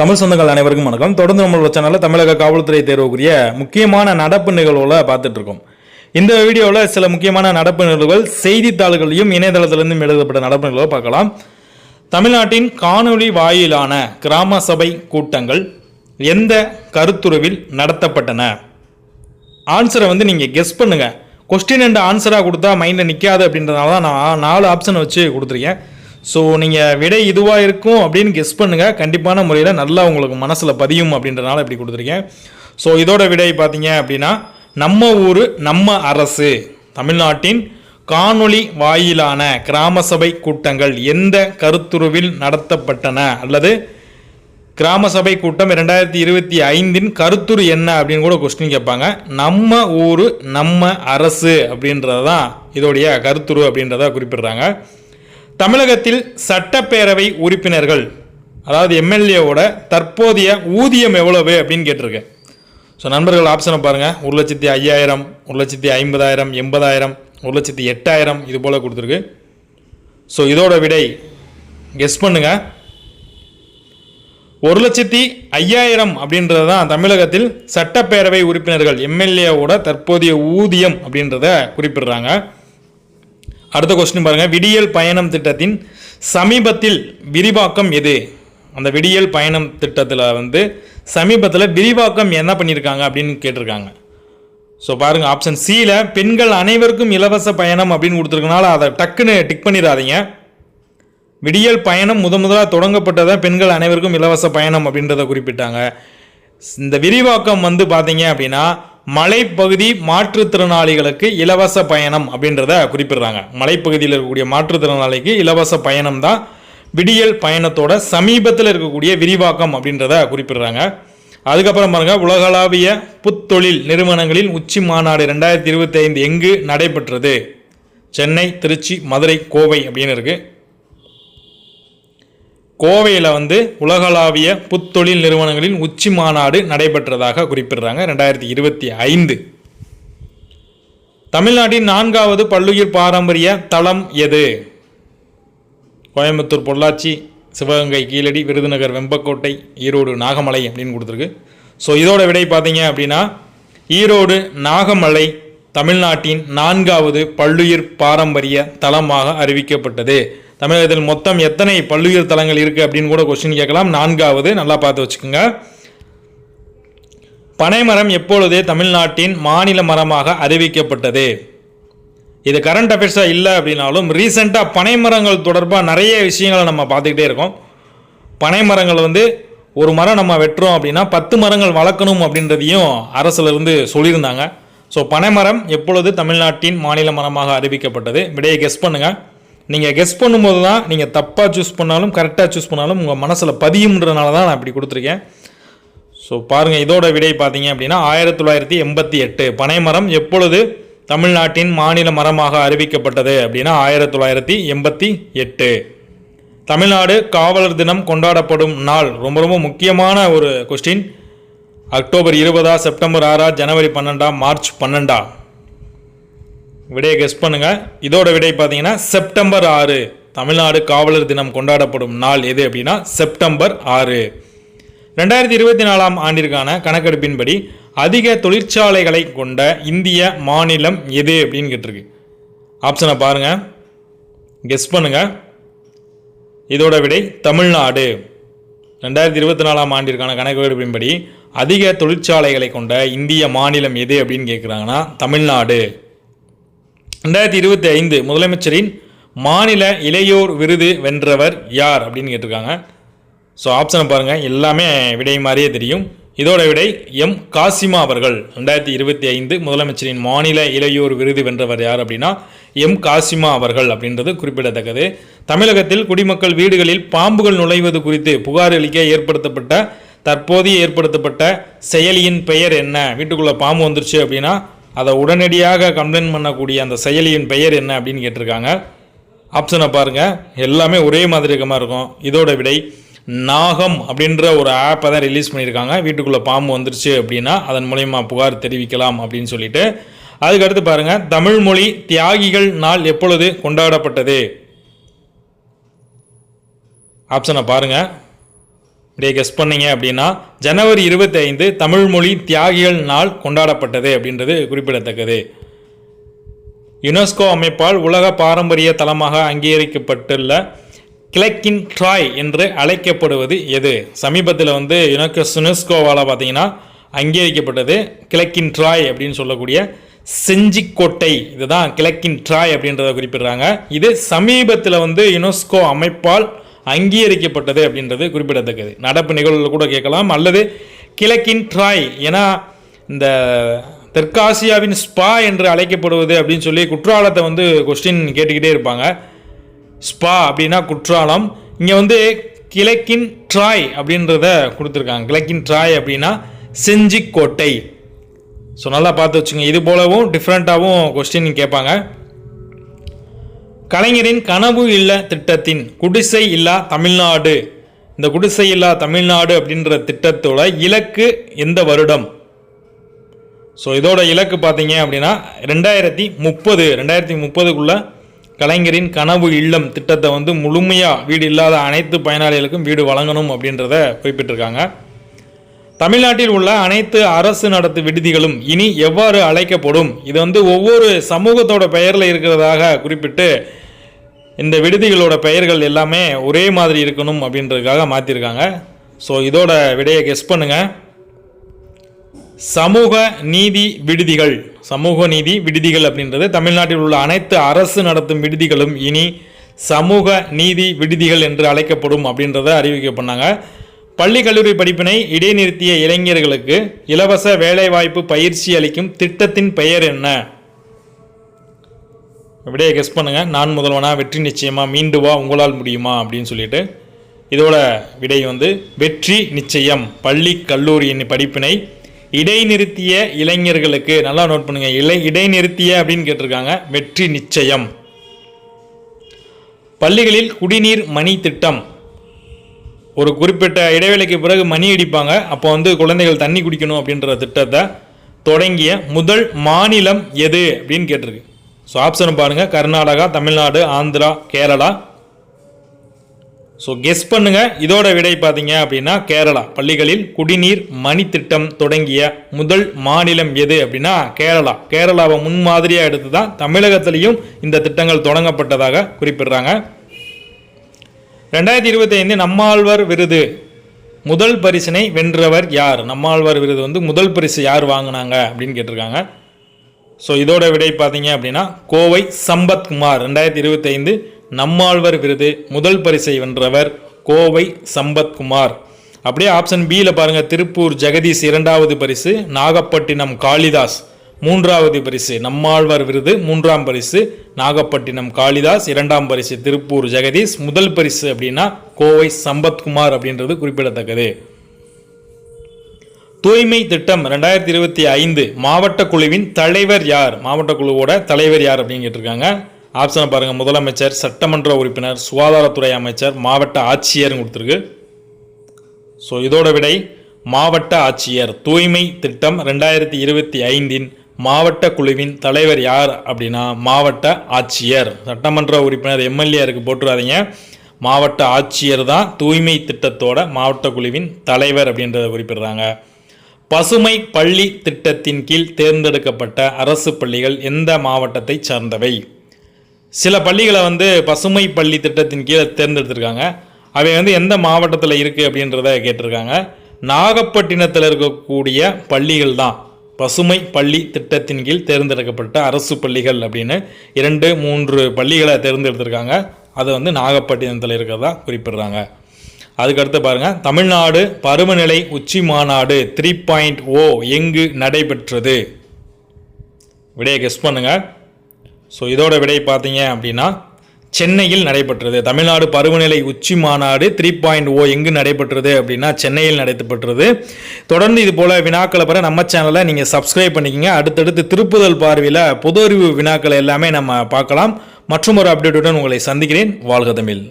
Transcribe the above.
தமிழ் சொந்தங்கள் அனைவருக்கும் வணக்கம். தொடர்ந்து நம்மளோட சேனலில் தமிழக காவல்துறை தேர்வுக்குரிய முக்கியமான நடப்பு நிகழ்வுகளை பார்த்துட்டு இருக்கோம். இந்த வீடியோவில் சில முக்கியமான நடப்பு நிகழ்வுகள் செய்தித்தாள்களையும் இணையதளத்திலிருந்தும் எழுதப்பட்ட நடப்பு நிகழ்வுகளை பார்க்கலாம். தமிழ்நாட்டின் காணொளி வாயிலான கிராம சபை கூட்டங்கள் எந்த கருத்துருவில் நடத்தப்பட்டன? ஆன்சரை வந்து நீங்கள் கெஸ் பண்ணுங்க. கொஸ்டின் அண்ட் ஆன்சராக கொடுத்தா மைண்டில் நிற்காது அப்படின்றதுனால தான் நான் நாலு ஆப்ஷன் வச்சு கொடுத்துருக்கேன். ஸோ நீங்கள் விடை இதுவாக இருக்கும் அப்படின்னு கெஸ் பண்ணுங்கள் கண்டிப்பான முறையில் நல்லா உங்களுக்கு மனசில் பதியும் அப்படின்றனால இப்படி கொடுத்துருக்கேன். ஸோ இதோட விடை பார்த்தீங்க அப்படின்னா நம்ம ஊர் நம்ம அரசு தமிழ்நாட்டின் காணொளி வாயிலான கிராம சபை கூட்டங்கள் எந்த கருத்துருவில் நடத்தப்பட்டன? அல்லது கிராம சபை கூட்டம் ரெண்டாயிரத்தி இருபத்தி ஐந்தின் கருத்துரு என்ன அப்படின்னு கூட கொஸ்டின் கேட்பாங்க. நம்ம ஊர் நம்ம அரசு அப்படின்றது தான் இதோடைய கருத்துரு அப்படின்றத குறிப்பிடுறாங்க. தமிழகத்தில் சட்டப்பேரவை உறுப்பினர்கள் அதாவது எம்எல்ஏவோட தற்போதைய ஊதியம் எவ்வளவு அப்படின்னு கேட்டிருக்கேன். ஸோ நண்பர்கள் ஆப்ஷனை பாருங்கள் ஒரு லட்சத்தி ஐயாயிரம் ஒரு லட்சத்தி ஐம்பதாயிரம் எண்பதாயிரம் ஒரு லட்சத்தி எட்டாயிரம் இது போல் கொடுத்துருக்கு. ஸோ இதோட விடை கெஸ் பண்ணுங்கள் ஒரு லட்சத்தி ஐயாயிரம் அப்படின்றது தான் தமிழகத்தில் சட்டப்பேரவை உறுப்பினர்கள் எம்எல்ஏவோட தற்போதைய ஊதியம் அப்படின்றத குறிப்பிடுறாங்க. அடுத்த கொஸ்டின் பாருங்கள் விடியல் பயணம் திட்டத்தின் சமீபத்தில் விரிவாக்கம் எது? அந்த விடியல் பயணம் திட்டத்தில் வந்து சமீபத்தில் விரிவாக்கம் என்ன பண்ணியிருக்காங்க அப்படின்னு கேட்டிருக்காங்க. ஸோ பாருங்கள் ஆப்ஷன் சியில் பெண்கள் அனைவருக்கும் இலவச பயணம் அப்படின்னு கொடுத்துருக்கனால அதை டக்குன்னு டிக் பண்ணிடாதீங்க. விடியல் பயணம் முத முதலாக தொடங்கப்பட்டதை பெண்கள் அனைவருக்கும் இலவச பயணம் அப்படின்றத குறிப்பிட்டாங்க. இந்த விரிவாக்கம் வந்து பார்த்தீங்க அப்படின்னா மலைப்பகுதி மாற்றுத்திறனாளிகளுக்கு இலவச பயணம் அப்படின்றத குறிப்பிடுறாங்க. மலைப்பகுதியில் இருக்கக்கூடிய மாற்றுத்திறனாளிக்கு இலவச பயணம் தான் விடியல் பயணத்தோட சமீபத்தில் இருக்கக்கூடிய விரிவாக்கம் அப்படின்றத குறிப்பிடுறாங்க. அதுக்கப்புறம் பாருங்கள் உலகளாவிய புத்தொழில் நிறுவனங்களின் உச்சி மாநாடு ரெண்டாயிரத்தி இருபத்தி ஐந்து எங்கு நடைபெற்றது? சென்னை திருச்சி மதுரை கோவை அப்படின்னு இருக்குது கோவையில் வந்து உலகளாவிய புத்தொழில் நிறுவனங்களின் உச்சி மாநாடு நடைபெற்றதாக குறிப்பிடுறாங்க ரெண்டாயிரத்தி இருபத்தி ஐந்து. தமிழ்நாட்டின் நான்காவது பல்லுயிர் பாரம்பரிய தளம் எது? கோயம்புத்தூர் பொள்ளாச்சி சிவகங்கை கீழடி விருதுநகர் வெம்பக்கோட்டை ஈரோடு நாகமலை அப்படின்னு கொடுத்துருக்கு. ஸோ இதோட விடை பார்த்தீங்க அப்படின்னா ஈரோடு நாகமலை தமிழ்நாட்டின் நான்காவது பல்லுயிர் பாரம்பரிய தளமாக அறிவிக்கப்பட்டது. தமிழகத்தில் மொத்தம் எத்தனை பல்லுயிர் தலங்கள் இருக்குது அப்படின்னு கூட கொஸ்டின் கேட்கலாம். நான்காவது நல்லா பார்த்து வச்சுக்கோங்க. பனைமரம் எப்பொழுது தமிழ்நாட்டின் மாநில மரமாக அறிவிக்கப்பட்டது. இது கரண்ட் அஃபேர்ஸாக இல்லை அப்படின்னாலும் ரீசெண்டாக பனைமரங்கள் தொடர்பாக நிறைய விஷயங்களை நம்ம பார்த்துக்கிட்டே இருக்கோம். பனைமரங்கள் வந்து ஒரு மரம் நம்ம வெட்டுறோம் அப்படின்னா பத்து மரங்கள் வளர்க்கணும் அப்படின்றதையும் அரசுலேருந்து சொல்லியிருந்தாங்க. ஸோ பனைமரம் எப்பொழுது தமிழ்நாட்டின் மாநில மரமாக அறிவிக்கப்பட்டது? விடையை கெஸ் பண்ணுங்கள் நீங்கள் கெஸ் பண்ணும்போது தான் நீங்கள் தப்பாக சூஸ் பண்ணாலும் கரெக்டாக சூஸ் பண்ணாலும் உங்கள் மனசில் பதியும்ன்றனால தான் நான் இப்படி கொடுத்துருக்கேன். ஸோ பாருங்கள் இதோட விடை பார்த்தீங்க அப்படின்னா ஆயிரத்தி தொள்ளாயிரத்தி எண்பத்தி எட்டு. பனைமரம் எப்பொழுது தமிழ்நாட்டின் மாநில மரமாக அறிவிக்கப்பட்டது அப்படின்னா ஆயிரத்தி தொள்ளாயிரத்தி எண்பத்தி எட்டு. தமிழ்நாடு காவலர் தினம் கொண்டாடப்படும் நாள். ரொம்ப ரொம்ப முக்கியமான ஒரு கொஸ்டின் அக்டோபர் இருபதா செப்டம்பர் ஆறா ஜனவரி பன்னெண்டா மார்ச் பன்னெண்டா. விடையை கெஸ் பண்ணுங்க. இதோட விடை பார்த்தீங்கன்னா செப்டம்பர் ஆறு தமிழ்நாடு காவலர் தினம் கொண்டாடப்படும் நாள் எது அப்படின்னா செப்டம்பர் ஆறு. ரெண்டாயிரத்தி இருபத்தி நாலாம் ஆண்டிற்கான கணக்கெடுப்பின்படி அதிக தொழிற்சாலைகளை கொண்ட இந்திய மாநிலம் எது அப்படின்னு கேட்டிருக்கு. ஆப்ஷனை பாருங்க. கெஸ் பண்ணுங்க. இதோட விடை தமிழ்நாடு. ரெண்டாயிரத்தி இருபத்தி நாலாம் ஆண்டிற்கான கணக்கெடுப்பின்படி அதிக தொழிற்சாலைகளை கொண்ட இந்திய மாநிலம் எது அப்படின்னு கேட்குறாங்கன்னா தமிழ்நாடு. ரெண்டாயிரத்தி இருபத்தி ஐந்து முதலமைச்சரின் மாநில இளையோர் விருது வென்றவர் யார் அப்படின்னு கேட்டிருக்காங்க. ஸோ ஆப்ஷனை பாருங்கள் எல்லாமே விடை மாதிரியே தெரியும். இதோட விடை எம் காசிமா அவர்கள். ரெண்டாயிரத்தி இருபத்தி ஐந்து முதலமைச்சரின் மாநில இளையோர் விருது வென்றவர் யார் அப்படின்னா எம் காசிமா அவர்கள் அப்படின்றது குறிப்பிடத்தக்கது. தமிழகத்தில் குடிமக்கள் வீடுகளில் பாம்புகள் நுழைவது குறித்து புகார் அளிக்க ஏற்படுத்தப்பட்ட தற்போதைய ஏற்படுத்தப்பட்ட செயலியின் பெயர் என்ன? வீட்டுக்குள்ளே பாம்பு வந்துருச்சு அப்படின்னா அதை உடனடியாக கம்ப்ளைண்ட் பண்ணக்கூடிய அந்த செயலியின் பெயர் என்ன அப்படின்னு கேட்டிருக்காங்க. ஆப்ஷனை பாருங்கள் எல்லாமே ஒரே மாதிரி இருக்கமாக இருக்கும். இதோட விடை நாகம் அப்படின்ற ஒரு ஆப்பை தான் ரிலீஸ் பண்ணியிருக்காங்க. வீட்டுக்குள்ளே பாம்பு வந்துருச்சு அப்படின்னா அதன் மூலயமா புகார் தெரிவிக்கலாம் அப்படின்னு சொல்லிட்டு. அதுக்கடுத்து பாருங்கள் தமிழ்மொழி தியாகிகள் நாள் எப்பொழுது கொண்டாடப்பட்டது? ஆப்ஷனை பாருங்கள் இப்படியே கெஸ் பண்ணீங்க அப்படின்னா ஜனவரி இருபத்தி ஐந்து தமிழ்மொழி தியாகிகள் நாள் கொண்டாடப்பட்டது அப்படின்றது குறிப்பிடத்தக்கது. யுனெஸ்கோ அமைப்பால் உலக பாரம்பரிய தலமாக அங்கீகரிக்கப்பட்டுள்ள கிழக்கின் ட்ராய் என்று அழைக்கப்படுவது எது? சமீபத்தில் வந்து யுனெஸ்கோ யுனெஸ்கோவால் பார்த்தீங்கன்னா அங்கீகரிக்கப்பட்டது கிழக்கின் ட்ராய் அப்படின்னு சொல்லக்கூடிய செஞ்சிக்கோட்டை. இதுதான் கிழக்கின் ட்ராய் அப்படின்றத குறிப்பிடுறாங்க. இது சமீபத்தில் வந்து யுனெஸ்கோ அமைப்பால் அங்கீகரிக்கப்பட்டது அப்படின்றது குறிப்பிடத்தக்கது. நடப்பு நிகழ்வுகள் கூட கேட்கலாம். அல்லது கிழக்கின் ட்ராய் ஏன்னா இந்த தெற்காசியாவின் ஸ்பா என்று அழைக்கப்படுவது அப்படின்னு சொல்லி குற்றாலத்தை வந்து கொஸ்டின் கேட்டுக்கிட்டே இருப்பாங்க. ஸ்பா அப்படின்னா குற்றாலம். இங்கே வந்து கிழக்கின் ட்ராய் அப்படின்றத கொடுத்துருக்காங்க. கிழக்கின் ட்ராய் அப்படின்னா செஞ்சிக்கோட்டை. ஸோ நல்லா பார்த்து வச்சுங்க இது போலவும் டிஃப்ரெண்ட்டாகவும் கொஸ்டின் கேட்பாங்க. கலைஞரின் கனவு இல்ல திட்டத்தின் குடிசை இல்லா தமிழ்நாடு. இந்த குடிசை இல்லா தமிழ்நாடு அப்படின்ற திட்டத்தோட இலக்கு எந்த வருடம்? ஸோ இதோட இலக்கு பார்த்தீங்க அப்படின்னா ரெண்டாயிரத்தி முப்பது ரெண்டாயிரத்தி முப்பதுக்குள்ள கலைஞரின் கனவு இல்லம் திட்டத்தை வந்து முழுமையாக வீடு இல்லாத அனைத்து பயனாளிகளுக்கும் வீடு வழங்கணும் அப்படின்றத குறிப்பிட்டிருக்காங்க. தமிழ்நாட்டில் உள்ள அனைத்து அரசு நடத்து விடுதிகளும் இனி எவ்வாறு அழைக்கப்படும்? இது வந்து ஒவ்வொரு சமூகத்தோட பெயரில் இருக்கிறதாக குறிப்பிட்டு இந்த விடுதிகளோட பெயர்கள் எல்லாமே ஒரே மாதிரி இருக்கணும் அப்படின்றதுக்காக மாற்றிருக்காங்க ஸோ இதோட விடையை கெஸ் பண்ணுங்க. சமூக நீதி விடுதிகள். சமூக நீதி விடுதிகள் அப்படின்றது தமிழ்நாட்டில் உள்ள அனைத்து அரசு நடத்தும் விடுதிகளும் இனி சமூக நீதி விடுதிகள் என்று அழைக்கப்படும் அப்படின்றத அறிவிக்க பண்ணாங்க. பள்ளி கல்லூரி படிப்பினை இடைநிறுத்திய இளைஞர்களுக்கு இலவச வேலைவாய்ப்பு பயிற்சி அளிக்கும் திட்டத்தின் பெயர் என்ன? விடையை கெஸ் பண்ணுங்கள் நான் முதல்வனா வெற்றி நிச்சயமாக மீண்டு வா உங்களால் முடியுமா அப்படின்னு சொல்லிட்டு இதோட விடை வந்து வெற்றி நிச்சயம். பள்ளி கல்லூரி படிப்பினை இடைநிறுத்திய இளைஞர்களுக்கு நல்லா நோட் பண்ணுங்கள் இலை இடைநிறுத்திய அப்படின்னு கேட்டிருக்காங்க. வெற்றி நிச்சயம். பள்ளிகளில் குடிநீர் மணி திட்டம். ஒரு குறிப்பிட்ட இடைவேளைக்கு பிறகு மணி அடிப்பாங்க அப்போ வந்து குழந்தைகள் தண்ணி குடிக்கணும் அப்படின்ற திட்டத்தை தொடங்கிய முதல் மாநிலம் எது அப்படின்னு கேட்டிருக்கு. ஸோ ஆப்ஷன் பாருங்கள் கர்நாடகா தமிழ்நாடு ஆந்திரா கேரளா. ஸோ கெஸ் பண்ணுங்கள் இதோட விடை பார்த்தீங்க அப்படின்னா கேரளா. பள்ளிகளில் குடிநீர் மணி திட்டம் தொடங்கிய முதல் மாநிலம் எது அப்படின்னா கேரளா. கேரளாவை முன்மாதிரியாக எடுத்து தான் தமிழகத்திலையும் இந்த திட்டங்கள் தொடங்கப்பட்டதாக குறிப்பிடுறாங்க. ரெண்டாயிரத்தி இருபத்தி ஐந்து நம்மாழ்வார் விருது. முதல் பரிசினை வென்றவர் யார்? நம்மாழ்வார் விருது வந்து முதல் பரிசு யார் வாங்கினாங்க அப்படின்னு கேட்டிருக்காங்க. ஸோ இதோட விடை பார்த்தீங்க அப்படின்னா கோவை சம்பத்குமார் ரெண்டாயிரத்தி இருபத்தி ஐந்து நம்மாழ்வார் விருது முதல் பரிசை வென்றவர் கோவை சம்பத்குமார். அப்படியே ஆப்ஷன் பியில் பாருங்கள் திருப்பூர் ஜெகதீஷ் இரண்டாவது பரிசு நாகப்பட்டினம் காளிதாஸ் மூன்றாவது பரிசு நம்மாழ்வார் விருது மூன்றாம் பரிசு நாகப்பட்டினம் காளிதாஸ் இரண்டாம் பரிசு திருப்பூர் ஜெகதீஷ் முதல் பரிசு அப்படின்னா கோவை சம்பத்குமார் அப்படின்றது குறிப்பிடத்தக்கது. தூய்மை திட்டம் ரெண்டாயிரத்தி இருபத்தி ஐந்து மாவட்ட குழுவின் தலைவர் யார்? மாவட்ட குழுவோட தலைவர் யார் அப்படின்னு கேட்டிருக்காங்க. ஆப்ஷனை பாருங்கள் முதலமைச்சர் சட்டமன்ற உறுப்பினர் சுகாதாரத்துறை அமைச்சர் மாவட்ட ஆட்சியர்னு கொடுத்துருக்கு. ஸோ இதோட விடை மாவட்ட ஆட்சியர். தூய்மை திட்டம் ரெண்டாயிரத்தி இருபத்தி ஐந்தின் மாவட்ட குழுவின் தலைவர் யார் அப்படின்னா மாவட்ட ஆட்சியர். சட்டமன்ற உறுப்பினர் எம்எல்ஏருக்கு போட்டுறாதீங்க. மாவட்ட ஆட்சியர் தான் தூய்மை திட்டத்தோட மாவட்ட குழுவின் தலைவர் அப்படின்றத குறிப்பிடுறாங்க. பசுமை பள்ளி திட்டத்தின் கீழ் தேர்ந்தெடுக்கப்பட்ட அரசு பள்ளிகள் எந்த மாவட்டத்தை சார்ந்தவை? சில பள்ளிகளை வந்து பசுமை பள்ளி திட்டத்தின் கீழே தேர்ந்தெடுத்திருக்காங்க. அவை வந்து எந்த மாவட்டத்தில் இருக்குது அப்படின்றத கேட்டிருக்காங்க. நாகப்பட்டினத்தில் இருக்கக்கூடிய பள்ளிகள் தான் பசுமை பள்ளி திட்டத்தின் கீழ் தேர்ந்தெடுக்கப்பட்ட அரசு பள்ளிகள் அப்படின்னு இரண்டு மூன்று பள்ளிகளை தேர்ந்தெடுத்திருக்காங்க. அது வந்து நாகப்பட்டினத்தில் இருக்கிறதா குறிப்பிடுறாங்க. அதுக்கடுத்து பாருங்கள் தமிழ்நாடு பருவநிலை உச்சி மாநாடு த்ரீ பாயிண்ட் ஓ எங்கு நடைபெற்றது? விடையை கெஸ் பண்ணுங்கள் ஸோ இதோட விடை பார்த்தீங்க அப்படின்னா சென்னையில் நடைபெற்றது. தமிழ்நாடு பருவநிலை உச்சி மாநாடு த்ரீ பாயிண்ட் ஓ எங்கு நடைபெற்றது அப்படின்னா சென்னையில் நடைபெற்றது. தொடர்ந்து இது போல் வினாக்களை பெற நம்ம சேனலை நீங்கள் சப்ஸ்கிரைப் பண்ணிக்கங்க. அடுத்தடுத்து திருப்புதல் பார்வையில் பொது அறிவு வினாக்களை எல்லாமே நம்ம பார்க்கலாம். மற்றும் ஒரு அப்டேட்டுடன் உங்களை சந்திக்கிறேன். வாழ்க தமிழ்.